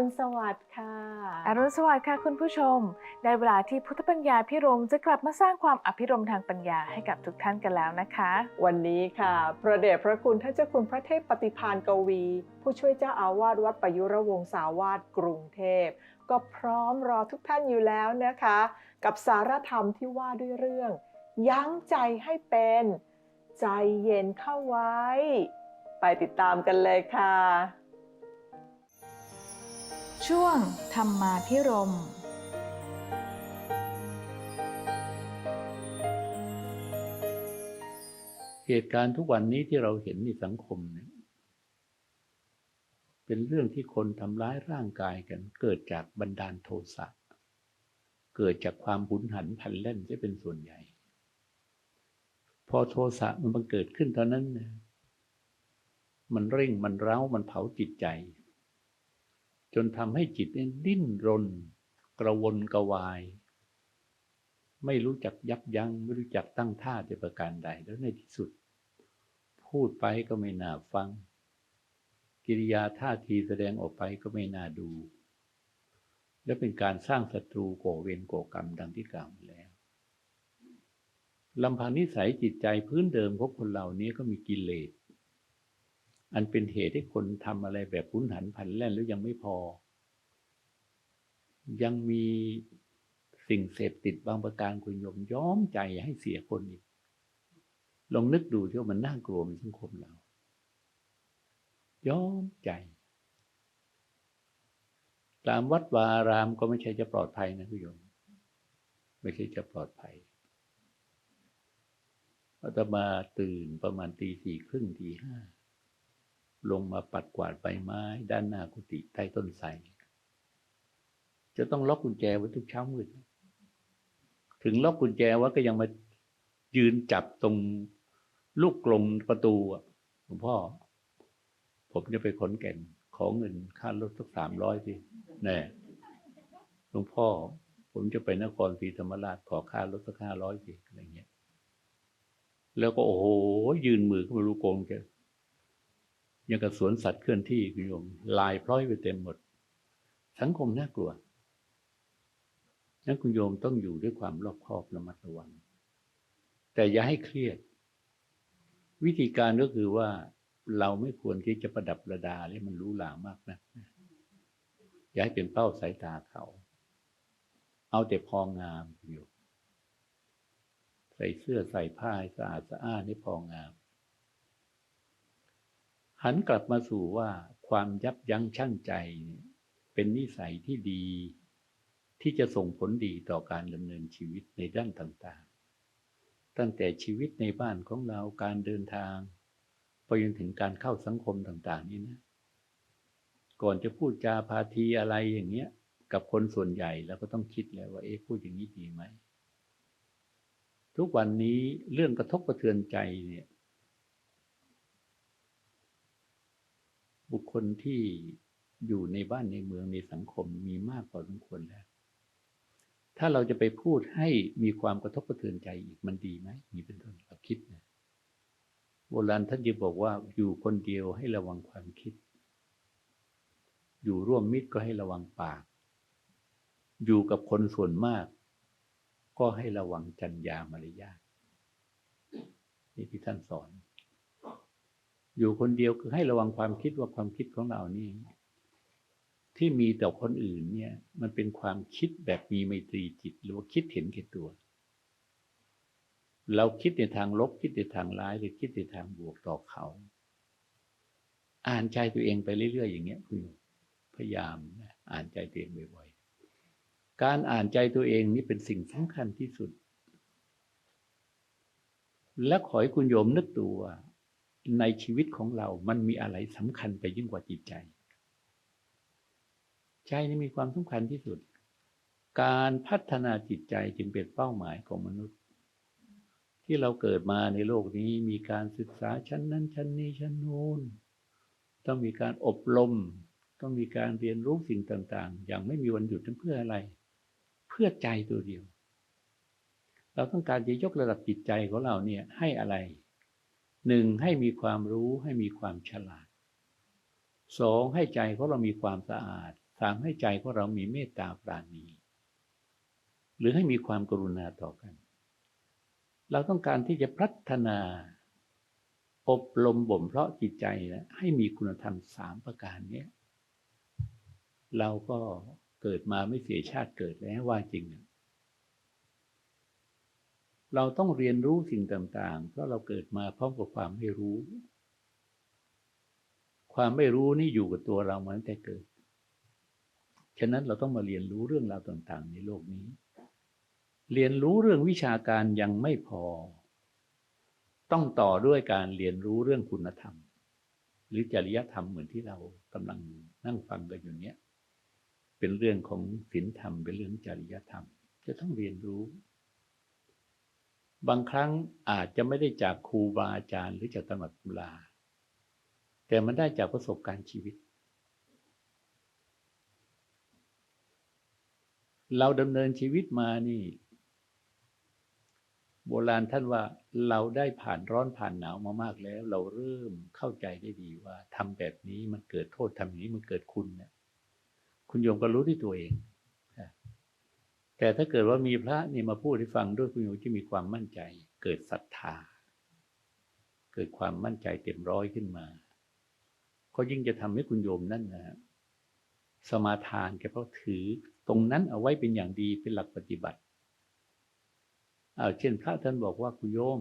รุณสวัสดิ์ค่ะ อรุณสวัสดิ์ค่ะคุณผู้ชม ได้เวลาที่พุทธปัญญาพิรมจะกลับมาสร้างความอภิรมย์ทางปัญญาให้กับทุกท่านกันแล้วนะคะ วันนี้ค่ะ พระเดชพระคุณท่านเจ้าคุณพระเทพปฏิพานกวี ผู้ช่วยเจ้าอาวาสวัดประยุรวงศาวาสกรุงเทพ ก็พร้อมรอทุกท่านอยู่แล้วนะคะ กับสารธรรมที่ว่าด้วยเรื่อง ยั้งใจให้เป็น ใจเย็นเข้าไว้ ไปติดตามกันเลยค่ะ ช่วงธรรมาพิรมเหตุการณ์ทุกวันนี้ที่เราเห็นในสังคมเนี่ยเป็นเรื่องที่คนทำร้ายร่างกายกัน เกิดจากบันดาลโทสะเกิดจากความบุญหันพันแล่นจะเป็นส่วนใหญ่ พอโทสะมันบังเกิดขึ้นเท่านั้นนะมันเร่งมันเร้ามันเผาจิตใจ จนทำให้จิตเนี่ยดิ้นรน กระวนกระวาย ไม่รู้จักยับยัง้งไม่รู้จักตั้งท่าจะประการใดแล้วในที่สุด พูดไปก็ไม่น่าฟัง กิริยาท่าทีแสดงออกไปก็ไม่น่าดู และเป็นการสร้างศัตรูก่อเวรก่อกรรมดังที่กล่าวมาแล้วลำพังนิสัยจิตใจพื้นเดิมของคนเหล่านี้ก็มีกิเลส อันเป็นเหตุให้คนทำอะไรแบบพุนหันพันแล่นแล้วยังไม่พอ ยังมีสิ่งเสพติดบางประการคุณโยมย้อมใจให้เสียคนอีก ลองนึกดูที่ว่ามันน่ากลัวในสังคมเรา ย้อมใจ ตามวัดวาอารามก็ไม่ใช่จะปลอดภัยนะคุณโยม ไม่ใช่จะปลอดภัยอาตมาตื่นประมาณตีสี่ครึ่งตีห้า ลงมาปัดกวาดใบไม้ ด้านหน้ากุฏิใต้ต้นไทรจะต้องล็อกกุญแจไว้ทุกเช้ามืดถึงล็อกกุญแจไว่าก็ยังมายืนจับตรงลูกกลมประตูอะหลวงพ่อ ผมจะไปขนแก่นขอเงินค่ารถสักสามร้อยสิแน่หลวงพ่อ ผมจะไปนครศรีธรรมราชขอค่ารถสักห้าร้อยสิอะไรเงี้ย แล้วก็โอ้โห ยืนมือขึ้นมาลูกโกงแก ยังกับสวนสัตว์เคลื่อนที่คุณโยมลายพร้อยไปเต็มหมด สังคมน่ากลัวนั้นคุณโยมต้องอยู่ด้วยความรอบคอบระมัดระวัง แต่อย่าให้เครียด วิธีการก็คือว่าเราไม่ควรที่จะประดับประดาให้มันรู้หลามากนะอย่าให้เป็นเป้าสายตาเขา เอาแต่พองามคุณโยมใส่เสื้อใส่ผ้าสะอาดสะอ้านให้พองาม หันกลับมาสู่ว่าความยับยั้งชั่งใจ เป็นนิสัยที่ดี ที่จะส่งผลดีต่อการดำเนินชีวิตในด้านต่างๆ ตั้งแต่ชีวิตในบ้านของเราการเดินทางไปจนถึงการเข้าสังคมต่างๆ นี่นะ ก่อนจะพูดจาพาทีอะไรอย่างเงี้ย กับคนส่วนใหญ่เราก็ต้องคิดแล้วว่าเอ๊ะพูดอย่างนี้ดีไหมทุกวันนี้เรื่องกระทบกระเทือนใจเนี่ย บุคคลที่อยู่ในบ้านในเมืองในสังคมมีมากพอสมควรแล้ว ถ้าเราจะไปพูดให้มีความกระทบกระเทือนใจอีกมันดีไหมมีเป็นต้นเราคิดนะโบราณท่านจะบอกว่าอยู่คนเดียวให้ระวังความคิด อยู่ร่วมมิตรก็ให้ระวังปาก อยู่กับคนส่วนมาก ก็ให้ระวังจัญญามารยาทนี่ที่ท่านสอน อยู่คนเดียวคือให้ระวังความคิดว่าความคิดของเรานี่ ที่มีต่อคนอื่นเนี่ย มันเป็นความคิดแบบมีไมตรีจิต หรือว่าคิดเห็นแก่ตัว เราคิดในทางลบคิดในทางร้ายหรือคิดในทางบวกต่อเขา อ่านใจตัวเองไปเรื่อยๆอย่างเงี้ยคุณพยายามอ่านใจตัวเองบ่อยๆการอ่านใจตัวเองนี่เป็นสิ่งสำคัญที่สุดและขอให้คุณโยมนึกดูว่า ในชีวิตของเรา มันมีอะไรสำคัญไปยิ่งกว่าจิตใจ ใจนี่มีความสำคัญที่สุด การพัฒนาจิตใจจึงเป็นเป้าหมายของมนุษย์ ที่เราเกิดมาในโลกนี้มีการศึกษาชั้นนั้น ชั้นนี้ชั้นนู้นต้องมีการอบรม ต้องมีการเรียนรู้สิ่งต่างๆ อย่างไม่มีวันหยุดนั้นเพื่ออะไร เพื่อใจตัวเดียว เราต้องการจะยกระดับจิตใจของเราเนี่ยให้อะไร หนึ่งให้มีความรู้ให้มีความฉลาดสองให้ใจของเรามีความสะอาดสามให้ใจของเรามีเมตตาปราณี หรือให้มีความกรุณาต่อกัน เราต้องการที่จะพัฒนา อบรมบ่มเพราะจิตใจนะให้มีคุณธรรมสามประการนี้เราก็เกิดมาไม่เสียชาติเกิดแล้วว่าจริงอะ เราต้องเรียนรู้สิ่งต่าง ๆ เพราะเราเกิดมาพร้อมกับความไม่รู้ ความไม่รู้นี่อยู่กับตัวเรามาตั้งแต่เกิด ฉะนั้นเราต้องมาเรียนรู้เรื่องราวต่าง ๆ ในโลกนี้ เรียนรู้เรื่องวิชาการยังไม่พอ ต้องต่อด้วยการเรียนรู้เรื่องคุณธรรม หรือจริยธรรมเหมือนที่เรากำลังนั่งฟังกันอยู่เนี้ยเป็นเรื่องของศีลธรรม เป็นเรื่องจริยธรรม จะต้องเรียนรู้ บางครั้งอาจจะไม่ได้จากครูบาอาจารย์ หรือจากตำรับตำราแต่มันได้จากประสบการณ์ชีวิต เราดำเนินชีวิตมานี่ โบราณท่านว่าเราได้ผ่านร้อนผ่านหนาวมามากแล้ว เราเริ่มเข้าใจได้ดีว่าทำแบบนี้มันเกิดโทษทำอย่างนี้มันเกิดคุณเนี่ยคุณโยมก็รู้ที่ตัวเอง แต่ถ้าเกิดว่ามีพระนี่มาพูดให้ฟังด้วยคุณโยมจะมีความมั่นใจ เกิดศรัทธา เกิดความมั่นใจเต็มร้อยขึ้นมาก็ยิ่งจะทำให้คุณโยมนั่นนะ สมาทานแกเพราะถือตรงนั้นเอาไว้เป็นอย่างดีเป็นหลักปฏิบัติเอาเช่นพระท่านบอกว่าคุณโยม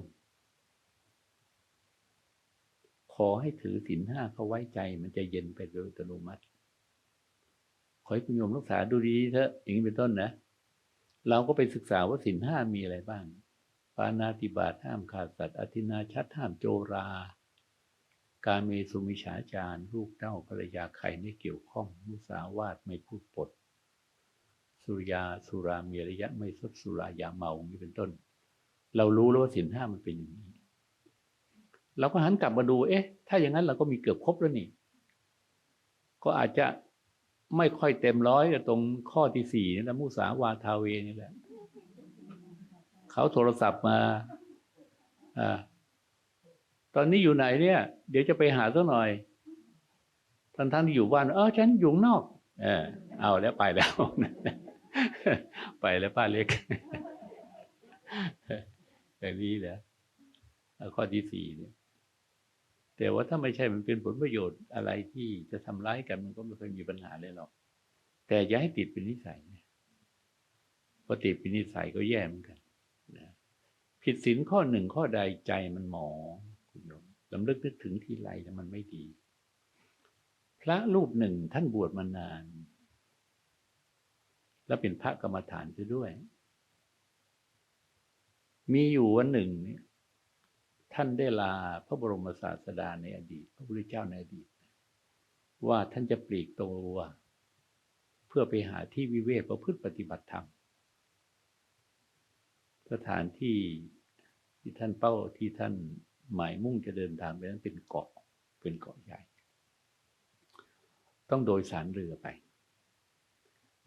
ขอให้ถือศีลห้าเขาไว้ใจ มันจะเย็นไปโดยอัตโนมัติ ขอให้คุณโยมรักษาดูดีเถอะอย่างนี้เป็นต้นนะ เราก็ไปศึกษาว่าศีลห้ามีอะไรบ้าง ปานาติบาตห้ามขาดสัตว์ อธินาชัดห้ามโจรา การเมสุมิฉาจารลูกเต้าภรรยาใครไม่เกี่ยวข้อง มุสาวาทไม่พูดปด สุรยาสุรามีระยะไม่สดสุรายาเมางนี้เป็นต้น เรารู้แล้วว่าสินห้ามันเป็นอย่างนี้ เราก็หันกลับมาดู เอ๊ะ ถ้าอย่างนั้นเราก็มีเกือบครบแล้วนี่ ก็อาจจะ ไม่ค่อยเต็มร้อยกับตรงข้อที่สี่นี่แหละมุสาวาทาเวนี่แหละเขาโทรศัพท์มา อ่า ตอนนี้อยู่ไหนเนี่ย เดี๋ยวจะไปหาสักหน่อยท่านท่านที่อยู่บ้านเออฉันอยู่นอก เออเอาแล้วไปแล้ว ไปแล้วป้าเล็กแบบนี้แหละข้อที่สี่เนี่ย แต่ว่าถ้าไม่ใช่มันเป็นผลประโยชน์อะไรที่จะทำร้ายกันมันก็ไม่เคยมีปัญหาเลยหรอก แต่อย่าให้ติดเป็นนิสัยเนี่ยพอติดเป็นนิสัยก็แย่เหมือนกันนะผิดศีลข้อหนึ่งข้อใดใจมันหมองคุณโยมลำลึกนึกถึงทีไรแล้วมันไม่ดี พระรูปหนึ่งท่านบวชมานาน แล้วเป็นพระกรรมฐานซะด้วย มีอยู่วันหนึ่งเนี่ย ท่านได้ลาพระบรมศาสดาในอดีต พระพุทธเจ้าในอดีต ว่าท่านจะปลีกตัวเพื่อไปหาที่วิเวกประพฤติปฏิบัติธรรมสถานที่ที่ท่านเป้าที่ท่านหมายมุ่งจะเดินทางไปนั้นเป็นเกาะเป็นเกาะใหญ่ ต้องโดยสารเรือไป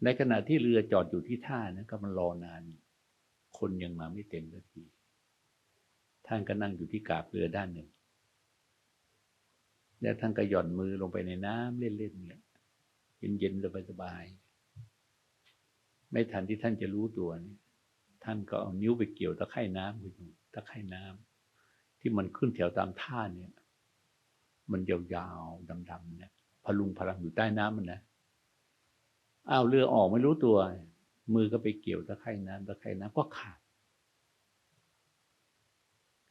ในขณะที่เรือจอดอยู่ที่ท่านะก็มันรอนาน คนยังมาไม่เต็มสักที ท่านก็นั่งอยู่ที่กาบเรือด้านหนึ่ง แล้วท่านก็หย่อนมือลงไปในน้ำเล่นๆเนี่ยเย็นๆสบายๆไม่ทันที่ท่านจะรู้ตัวเนี่ยท่านก็เอานิ้วไปเกี่ยวตะไคร่น้ำคุณตะไคร่น้ำที่มันขึ้นแถวตามท่าเนี่ย มันยาวๆดำๆเนี่ยพลุงพลังอยู่ใต้น้ำมันนะอ้าวเรือออกไม่รู้ตัว มือก็ไปเกี่ยวตะไคร่น้ำตะไคร่น้ำก็ขาด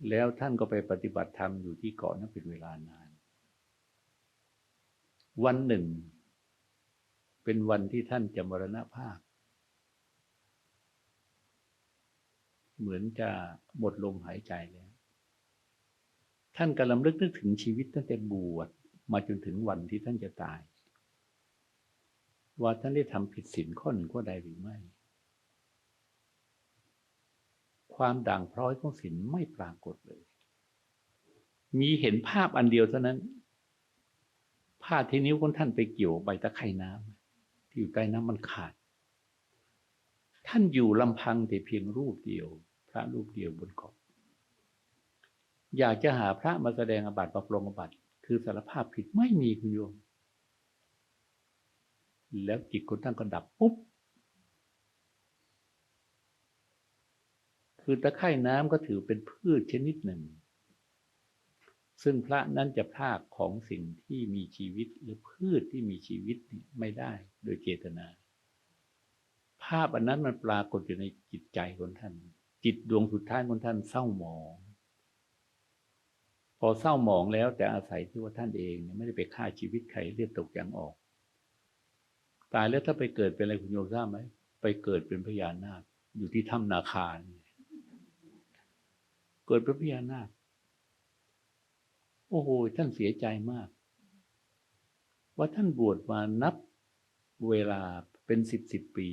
แล้วท่านก็ไปปฏิบัติธรรมอยู่ที่เกาะนั้นเป็นเวลานาน วันหนึ่ง เป็นวันที่ท่านจะมรณภาพ เหมือนจะหมดลมหายใจแล้ว ท่านกำลังลึกนึกถึงชีวิตตั้งแต่บวชมาจนถึงวันที่ท่านจะตาย ว่าท่านได้ทำผิดศีลข้อหนึ่งข้อใดหรือไม่ ความด่างพร้อยของศีลไม่ปรากฏเลย มีเห็นภาพอันเดียวเท่านั้น ผ้าที่นิ้วของท่านไปเกี่ยวใบตะไคร่น้ำที่อยู่ใต้น้ำมันขาด ท่านอยู่ลำพังแต่เพียงรูปเดียว พระรูปเดียวบนเกาะอยากจะหาพระมาแสดงอบัติปรปรงอบัติคือสารภาพผิดไม่มีคุณโยม แล้วจิตคนท่านก็ดับปุ๊บ คือตะไคร่น้ำก็ถือเป็นพืชชนิดหนึ่ง ซึ่งพระนั้นจะพากของสิ่งที่มีชีวิตหรือพืชที่มีชีวิตไม่ได้โดยเจตนา ภาพอันนั้นมันปรากฏอยู่ในจิตใจของท่าน จิตดวงสุดท้ายของท่านเศร้าหมอง พอเศร้าหมองแล้วแต่อาศัยที่ว่าท่านเองไม่ได้ไปฆ่าชีวิตใครเลือดตกยางออก ตายแล้วถ้าไปเกิดเป็นอะไรคุณโยมทราบไหมไปเกิดเป็นพญานาคอยู่ที่ถ้ำนาคาเนี่ย กิดเป็นพญานาค โอ้โห ท่านเสียใจมาก ว่าท่านบวชมานับเวลาเป็นสิบสิบปี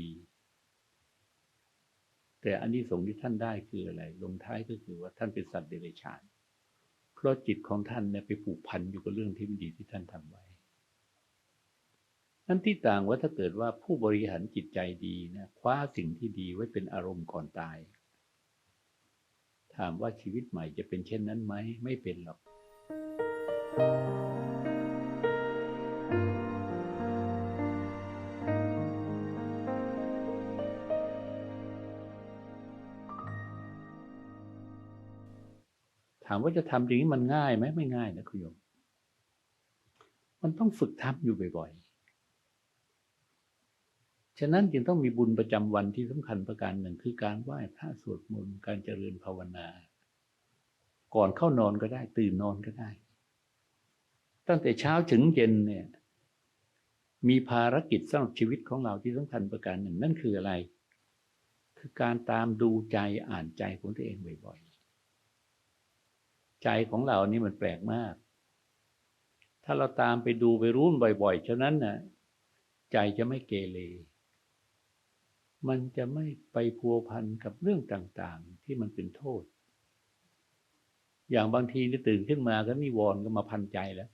แต่อันนี้สงส์ที่ท่านได้คืออะไร ลงท้ายก็คือว่าท่านเป็นสัตว์เดรัจฉาน เพราะจิตของท่านเนี่ยไปผูกพันอยู่กับเรื่องที่ไม่ดีที่ท่านทำไว้นั่นที่ต่างว่าถ้าเกิดว่าผู้บริหารจิตใจดีนะคว้าสิ่งที่ดีไว้เป็นอารมณ์ก่อนตาย ถามว่าชีวิตใหม่จะเป็นเช่นนั้นไหมไม่เป็นหรอกถามว่าจะทำอย่างนี้มันง่ายไหมไม่ง่ายนะคุณโยม มันต้องฝึกทำอยู่บ่อยๆ ฉะนั้นจึงต้องมีบุญประจำวันที่สำคัญประการหนึ่งคือการไหว้พระสวดมนต์การเจริญภาวนา ก่อนเข้านอนก็ได้ ตื่นนอนก็ได้ ตั้งแต่เช้าถึงเย็นเนี่ย มีภารกิจสำหรับชีวิตของเราที่สำคัญประการหนึ่ง นั่นคืออะไร คือการตามดูใจอ่านใจของตัวเองบ่อยๆ ใจของเรานี่มันแปลกมาก ถ้าเราตามไปดูไปรู้มบ่อยๆฉะนั้นน่ะ ใจจะไม่เกเร มันจะไม่ไปพัวพันกับเรื่องต่างๆ ที่มันเป็นโทษ อย่างบางทีนี่ตื่นขึ้นมาก็นิวรณ์ก็มาพันใจแล้ว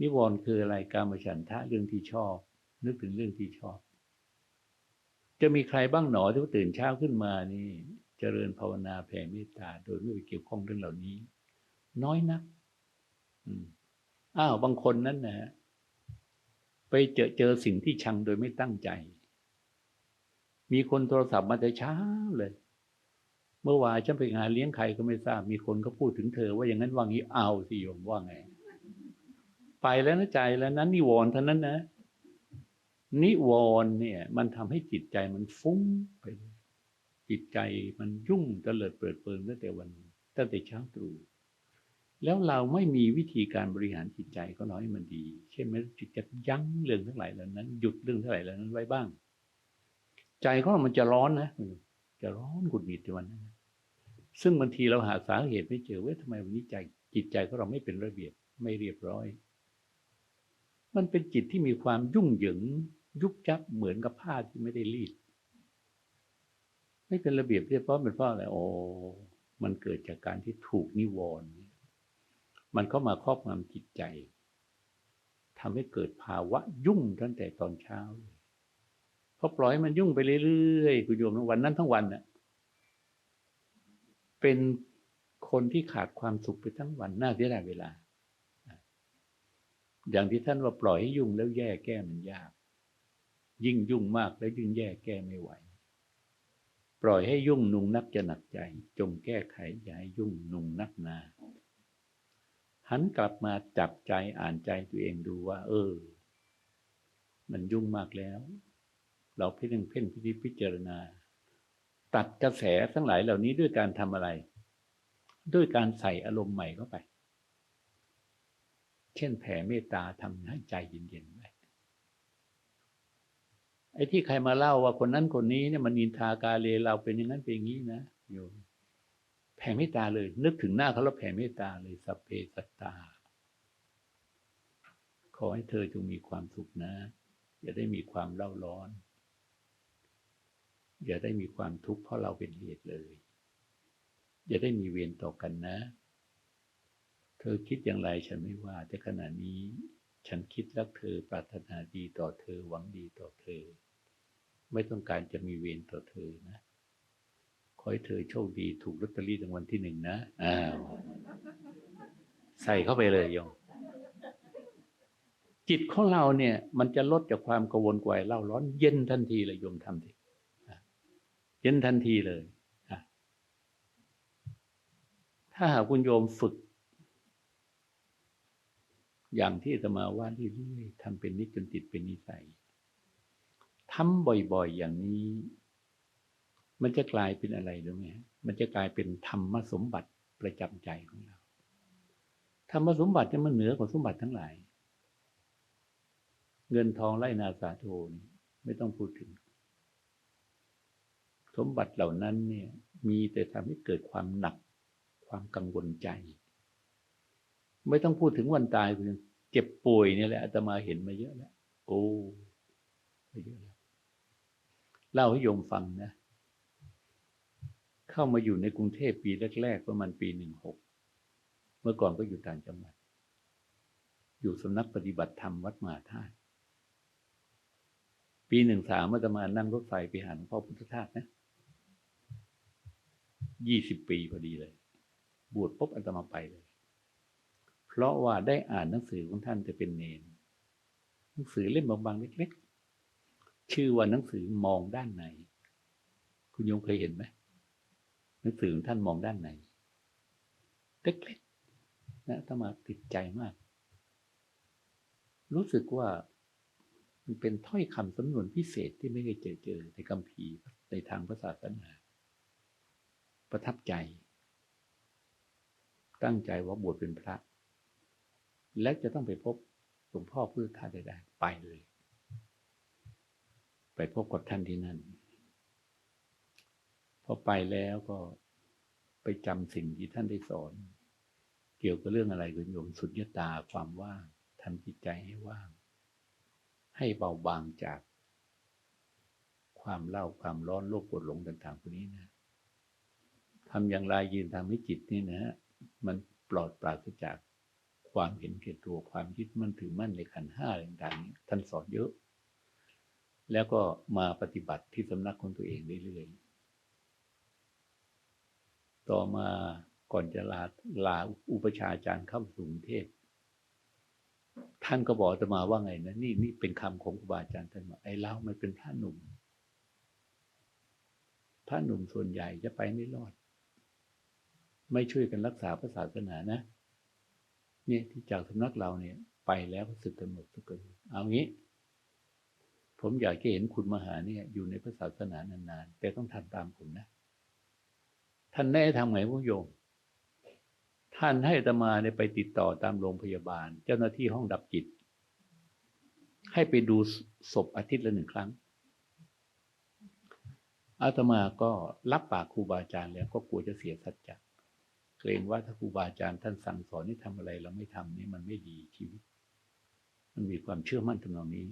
นิวรณ์คืออะไรการมาฉันทะเรื่องที่ชอบ นึกถึงเรื่องที่ชอบ จะมีใครบ้างหนอที่ตื่นเช้าขึ้นมานี่เจริญภาวนาแผ่เมตตา โดยไม่ไปเกี่ยวข้องเรื่องเหล่านี้ น้อยนักอ้าวบางคนนั้นนะฮะไปเจอเจอสิ่งที่ชังโดยไม่ตั้งใจ มีคนโทรศัพท์มาแต่เช้าเลย เมื่อวานฉันไปงานเลี้ยงใครก็ไม่ทราบ มีคนก็พูดถึงเธอ ว่าอย่างนั้นว่างี้เอาสิโยมว่าไง ไปแล้วนะใจแล้วนั้นนิวรณ์เท่านั้นนะนิวรณ์เนี่ย มันทำให้จิตใจมันฟุ้งไปเลยจิตใจมันยุ่งเตลิดเปิดเปิงตั้งแต่วันตั้งแต่เช้าตรู่แล้วเราไม่มีวิธีการบริหารจิตใจก็น้อยมันดี เช่นไม่จิตจะยั้งเรื่องทั้งหลายเหล่านั้น หยุดเรื่องทั้งหลายเหล่านั้นไว้บ้าง ใจของเรามันจะร้อนนะจะร้อนกุดหงิดในวันนั้นซึ่งบางทีเราหาสาเหตุไม่เจอว่าทำไมวันนี้ใจจิตใจของเราไม่เป็นระเบียบไม่เรียบร้อย มันเป็นจิตที่มีความยุ่งเหยิง ยุบยับเหมือนกับผ้าที่ไม่ได้รีด ไม่เป็นระเบียบเรียบร้อยเป็นเพราะอะไรโอ้มันเกิดจากการที่ถูกนิวรณ์มันเข้ามาครอบงำจิตใจทำให้เกิดภาวะยุ่งตั้งแต่ตอนเช้าเลย พอปล่อยมันยุ่งไปเรื่อยๆคุณโยมวันนั้นทั้งวันน่ะ เป็นคนที่ขาดความสุขไปทั้งวันน่าเสียดายเวลา อย่างที่ท่านว่าปล่อยให้ยุ่งแล้วแย่แก้มันยาก ยิ่งยุ่งมากแล้วยิ่งแย่แก้ไม่ไหว ปล่อยให้ยุ่งนุงนักจะหนักใจ จงแก้ไขอย่าให้ยุ่งนุงนักนาหันกลับมาจับใจอ่านใจตัวเองดูว่า เออ มันยุ่งมากแล้ว เราเพ่งเพ่งพิพิจารณา ตัดกระแสทั้งหลายเหล่านี้ด้วยการทำอะไร ด้วยการใส่อารมณ์ใหม่เข้าไป เช่นแผ่เมตตาทำให้ใจเย็นๆไปไอ้ที่ใครมาเล่าว่าคนนั้นคนนี้เนี่ยมันนินทากาเลเราเป็นอย่างนั้นเป็นอย่างนี้นะโยมแผ่เมตตาเลย นึกถึงหน้าเขาแล้วแผ่เมตตาเลยสัพเพสัตตา ขอให้เธอจงมีความสุขนะ อย่าได้มีความเล่าร้อน อย่าได้มีความทุกข์เพราะเราเป็นเหตุเลย อย่าได้มีเวรต่อกันนะ เธอคิดอย่างไรฉันไม่ว่า แต่ขณะนี้ฉันคิดรักเธอปรารถนาดีต่อเธอหวังดีต่อเธอ ไม่ต้องการจะมีเวรต่อเธอนะ ขอให้เธอโชคดีถูกลอตเตอรี่รางวัลที่หนึ่งนะ อ้าว ใส่เข้าไปเลยยมจิตของเราเนี่ย มันจะลดจากความกังวลกวายเล่าร้อนเย็นทันทีเลยโยมทำดิ เย็นทันทีเลย ถ้าหากคุณโยมฝึก อย่างที่อาตมาว่าเรื่อยๆทำเป็นนิจจนติดเป็นนิสัยทำบ่อยๆอย่างนี้ มันจะกลายเป็นอะไรรู้ไหมฮะมันจะกลายเป็นธรรมสมบัติประจำใจของเราธรรมสมบัติเนี่ยมันเหนือกว่าสมบัติทั้งหลาย เงินทองไร่นาสาโทนี่ไม่ต้องพูดถึง สมบัติเหล่านั้นเนี่ยมีแต่ทำให้เกิดความหนัก ความกังวลใจ ไม่ต้องพูดถึงวันตายคุณเจ็บป่วยเนี่ยแหละอาตมาเห็นมาเยอะแล้วโอ้มาเยอะแล้วเล่าให้โยมฟังนะ เข้ามาอยู่ในกรุงเทพปีแรกๆประมาณปีหนึ่งหกเมื่อก่อนก็อยู่ต่างจังหวัด อยู่สำนักปฏิบัติธรรมวัดมหาธาตุปีหนึ่งสามอาตมานั่งรถไฟไปหาหลวงพ่อพุทธทาสนะ ยี่สิบปีพอดีเลย บวชปุ๊บอาตมาไปเลย เพราะว่าได้อ่านหนังสือของท่านจะเป็นเนนหนังสือเล่มบางๆเล็กๆ ชื่อว่าหนังสือมองด้านใน คุณโยมเคยเห็นไหมหนังสือของท่านมองด้านในเล็กๆนะอาตมาติดใจมาก รู้สึกว่ามันเป็นถ้อยคำสำนวนพิเศษที่ไม่เคยเจอเจอในคัมภีในทางพระศาสนา ประทับใจ ตั้งใจว่าบวชเป็นพระ และจะต้องไปพบหลวงพ่อพุทธทาสได้ๆไปเลย ไปพบกับท่านที่นั่น พอไปแล้วก็ไปจำสิ่งที่ท่านได้สอน เกี่ยวกับเรื่องอะไรคุณโยมสุญญตาความว่างทำจิตใจให้ว่าง ให้เบาบางจากความเล่าความร้อนโลภปวดหลงต่างๆพวกนี้นะ ทำอย่างไรยืนทำให้จิตนี่นะฮะมันปลอดปราศจากความเห็นแก่ตัวความยึดมั่นถือมั่นในขันห้าต่างๆนี้ท่านสอนเยอะ แล้วก็มาปฏิบัติที่สำนักของตัวเองเรื่อยๆต่อมาก่อนจะลาลาอุปชาอาจารย์เข้าสู่กรุงเทพท่านก็บอกอาตมาว่าไงนะนี่นี่เป็นคำของครูบาอาจารย์ท่านว่าไอ้เรามันเป็นพระหนุ่มพระหนุ่มส่วนใหญ่จะไปไม่รอด ไม่ช่วยกันรักษาพระศาสนานะ เนี่ยที่จากสำนักเราเนี่ย ไปแล้วสึกกันหมดสึกกันเอางี้ ผมอยากจะเห็นคุณมหาเนี่ย อยู่ในพระศาสนานานๆแต่ต้องทำตามผมนะ ท่านแน่ทำไงพวกโยม ท่านให้อาตมาเนี่ยไปติดต่อตามโรงพยาบาล เจ้าหน้าที่ห้องดับจิต ให้ไปดูศพอาทิตย์ละหนึ่งครั้งอาตมาก็รับปากครูบาอาจารย์แล้วก็กลัวจะเสียสัจจะ รงว่าถ้าครูบาอาจารย์ท่านสั่งสอนให้ทำอะไร เราไม่ทำนี่มันไม่ดีชีวิต มันมีความเชื่อมั่นทำนองนี้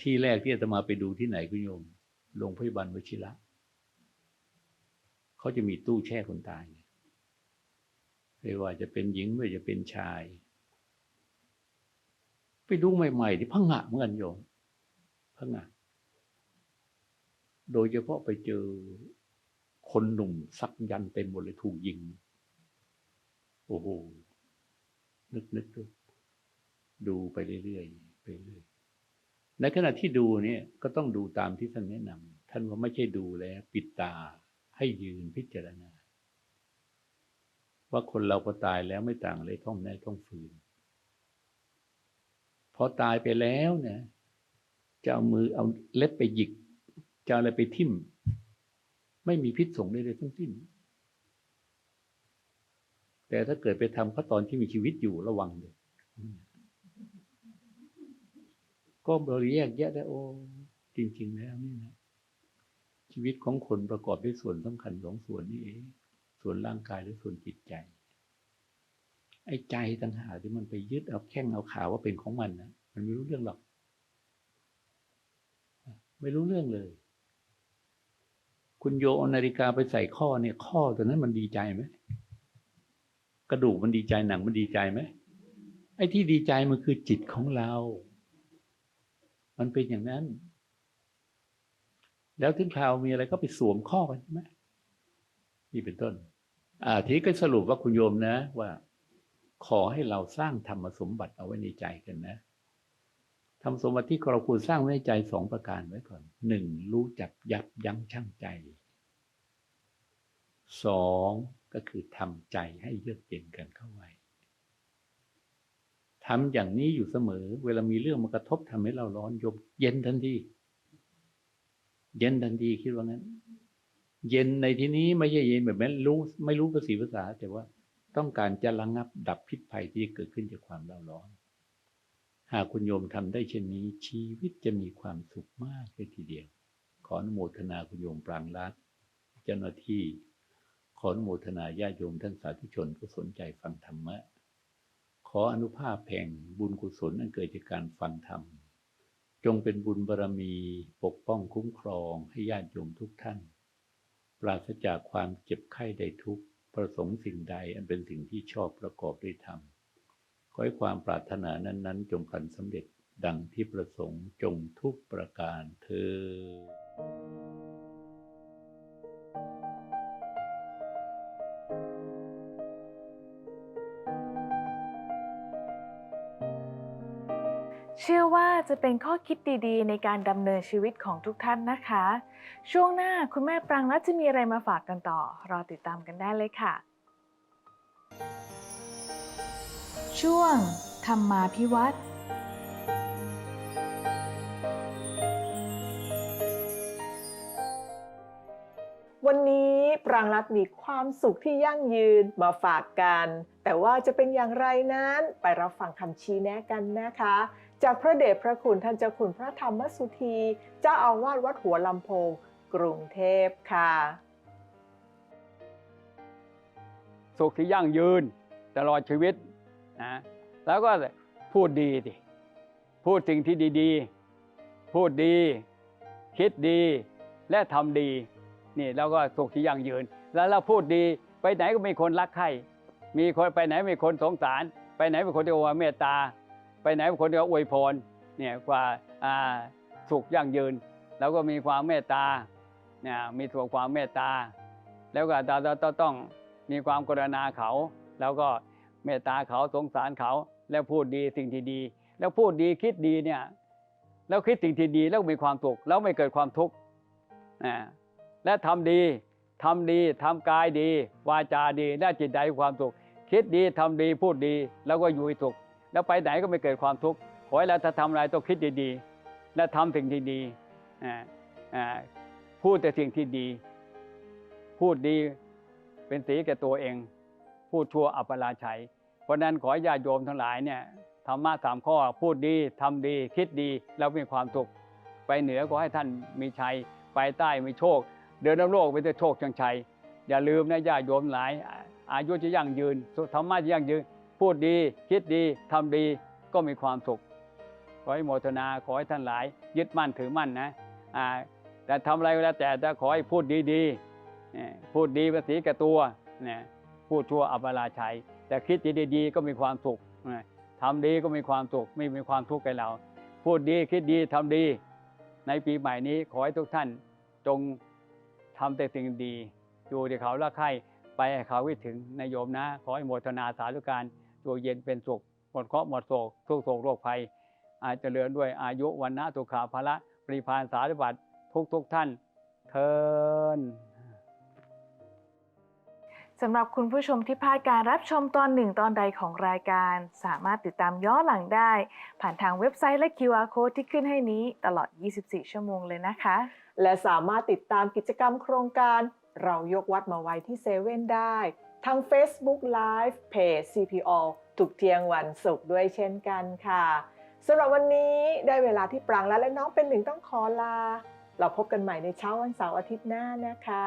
ที่แรกที่อาตมาไปดูที่ไหนคุณโยมโรงพยาบาลวชิระเขาจะมีตู้แช่คนตายเนี่ยไม่ว่าจะเป็นหญิงไม่ว่าจะเป็นชาย ไปดูใหม่ๆที่พังงะเหมือนกันโยมพังงะโดยเฉพาะไปเจอ คนหนุ่มสักยันเต็มหมดเลยถูกยิง โอ้โห นึกนึกดูดูไปเรื่อยๆไปเรื่อยในขณะที่ดูเนี่ยก็ต้องดูตามที่ท่านแนะนำท่านว่าไม่ใช่ดูแล้วปิดตาให้ยืนพิจารณา ว่าคนเราก็ตายแล้วไม่ต่างเลยท่องแน่ท่องฟืนพอตายไปแล้วเนี่ยจะเอามือเอาเล็บไปหยิกจะออะไรไปทิ่ม ไม่มีพิษสงเลยเลยทั้งสิ้น แต่ถ้าเกิดไปทำเขาตอนที่มีชีวิตอยู่ระวังเลยก็บริแยกแยะได้โอ้จริง ๆ แล้วนี่นะชีวิตของคนประกอบด้วยส่วนสำคัญสองส่วนนี่เองส่วนร่างกายและส่วนจิตใจ ไอ้ใจต่างหากที่มันไปยึดเอาแข้งเอาขาว่าเป็นของมันนะมันไม่รู้เรื่องหรอก ไม่รู้เรื่องเลย คุณโยเอานาฬิกาไปใส่ข้อเนี่ยข้อตัวนั้นมันดีใจไหมกระดูกมันดีใจหนังมันดีใจไหมไอ้ที่ดีใจมันคือจิตของเรา มันเป็นอย่างนั้น แล้วถึงคราวมีอะไรก็ไปสวมข้อกันใช่ไหมนี่เป็นต้น อ่า ทีก็สรุปว่าคุณโยมนะ ว่า ขอให้เราสร้างธรรมสมบัติเอาไว้ในใจกันนะ ธรรมสมบัติที่เราควรสร้างไว้ในใจสองประการไว้ก่อนหนึ่งรู้จักยับยั้งชั่งใจสองก็คือทำใจให้เยือกเย็นกันเข้าไว้ทำอย่างนี้อยู่เสมอ เวลามีเรื่องมากระทบทำให้เราร้อนยมเย็นทันทีเย็นทันทีคิดว่างั้น เย็นในที่นี้ไม่ใช่เย็นแบบนั้นรู้ไม่รู้ภาษีภาษา แต่ว่าต้องการจะระงับดับพิษภัยที่เกิดขึ้นจากความเร่าร้อน หากคุณโยมทำได้เช่นนี้ชีวิตจะมีความสุขมากเลยทีเดียว ขออนุโมทนาคุณโยมปรางรัตเจ้าหน้าที่ ขออนุโมทนาญาติโยมท่านสาธุชนผู้สนใจฟังธรรมะ ขออนุภาพแห่งบุญกุศลอันเกิดจากการฟังธรรม จงเป็นบุญบารรมีปกป้องคุ้มครองให้ญาติโยมทุกท่าน ปราศจากความเจ็บไข้ใดทุกประสงค์สิ่งใดอันเป็นสิ่งที่ชอบประกอบด้วยธรรม ขอให้ความปรารถนานั้น ๆ จงพลันสำเร็จดังที่ประสงค์จงทุกประการเธอเชื่อว่าจะเป็นข้อคิดดีๆ ในการดำเนินชีวิตของทุกท่านนะคะ ช่วงหน้าคุณแม่ปรางรัตจะมีอะไรมาฝากกันต่อ รอติดตามกันได้เลยค่ะ ช่วง ธรรมาพิวัตรวันนี้ปรางรัตน์มีความสุขที่ยั่งยืนมาฝากกัน แต่ว่าจะเป็นอย่างไรนั้นไปรับฟังคำชี้แนะกันนะคะ จากพระเดชพระคุณท่านเจ้าคุณพระธรรมสุธี เจ้าอาวาสวัดหัวลำโพง กรุงเทพค่ะ สุขที่ยั่งยืนตลอดชีวิต นะแล้วก็พูดดีดิพูดสิ่งที่ดีๆ พูดดี คิดดีและทำดีนี่แล้วก็สุขที่ยั่งยืน แล้วเราพูดดีไปไหนก็มีคนรักใครมีคนไปไหนมีคนสงสาร ไปไหนมีคนที่ว่าเมตตา ไปไหนมีคนที่ว่าอวยพรเนี่ยกว่าสุขยั่งยืน แล้วก็มีความเมตตาเนี่ยมีตัวความเมตตา แล้วก็เราเราต้องมีความกรุณาเขาแล้วก็ เมตตาเขาสงสารเขา แล้วพูดดีสิ่งที่ดี แล้วพูดดีคิดดีเนี่ยแล้วคิดสิ่งที่ดีแล้วมีความสุขแล้วไม่เกิดความทุกข์อ่าและทำดีทำดีทำกายดี วาจาดีและจิตใจมีความสุข คิดดีทำดีพูดดี แล้วก็อยู่ให้สุข แล้วไปไหนก็ไม่เกิดความทุกข์ขอให้เราถ้าทำอะไรต้องคิดดีๆ และทำสิ่งที่ดีอ่าอ่าพูดแต่สิ่งที่ดี พูดดีเป็นสีแก่ตัวเอง พูดชั่วอัปราชัย เพราะนั้นขอให้ญาติโยมทั้งหลายเนี่ยธรรมะสามข้อพูดดีทำดีคิดดีแล้วมีความสุขไปเหนือก็ให้ท่านมีชัย ไปใต้มีโชค เดินน้ำโลกไปด้วยโชคชังชัย อย่าลืมนะญาติโยมหลาย อายุจะยั่งยืนธรรมะจะยั่งยืน พูดดีคิดดีทำดีก็มีความสุขขอให้โมทนาขอให้ท่านหลาย ยึดมั่นถือมั่นนะแต่ทำอะไรก็แล้วแต่แต่ขอให้พูดดีๆพูดดีภาษีแก่ตัวเนี่ย พูดชั่วอัปราชัย แต่คิดดีๆก็มีความสุขทำดีก็มีความสุขไม่มีความทุกข์แก่เรา พูดดีคิดดีทำดี ในปีใหม่นี้ขอให้ทุกท่านจงทำแต่สิ่งดี อยู่ที่เขาละไข่ไปให้เขาวิถึงนายโยมนะ ขอให้โมทนาสาธุการอยู่เย็นเป็นสุขหมดเคราะห์หมดโศกทุกโศกโรคภัย อาจเจริญด้วยอายุวันนะสุขาภละปริพานสาธุบัติทุกทุกท่านเทิน สำหรับคุณผู้ชมที่พลาดการรับชมตอนหนึ่งตอนใดของรายการ สามารถติดตามย้อนหลังได้ ผ่านทางเว็บไซต์และ QR code ที่ขึ้นให้นี้ตลอด 24 ชั่วโมงเลยนะคะ และสามารถติดตามกิจกรรมโครงการ เรายกวัดมาไว้ที่เซเว่นได้ทาง Facebook Live เพจ CPO ทุกเที่ยงวันศุกร์ด้วยเช่นกันค่ะสำหรับวันนี้ได้เวลาที่ปรางและและน้องเป็นหนึ่งต้องขอลา เราพบกันใหม่ในเช้าวันเสาร์อาทิตย์หน้านะคะ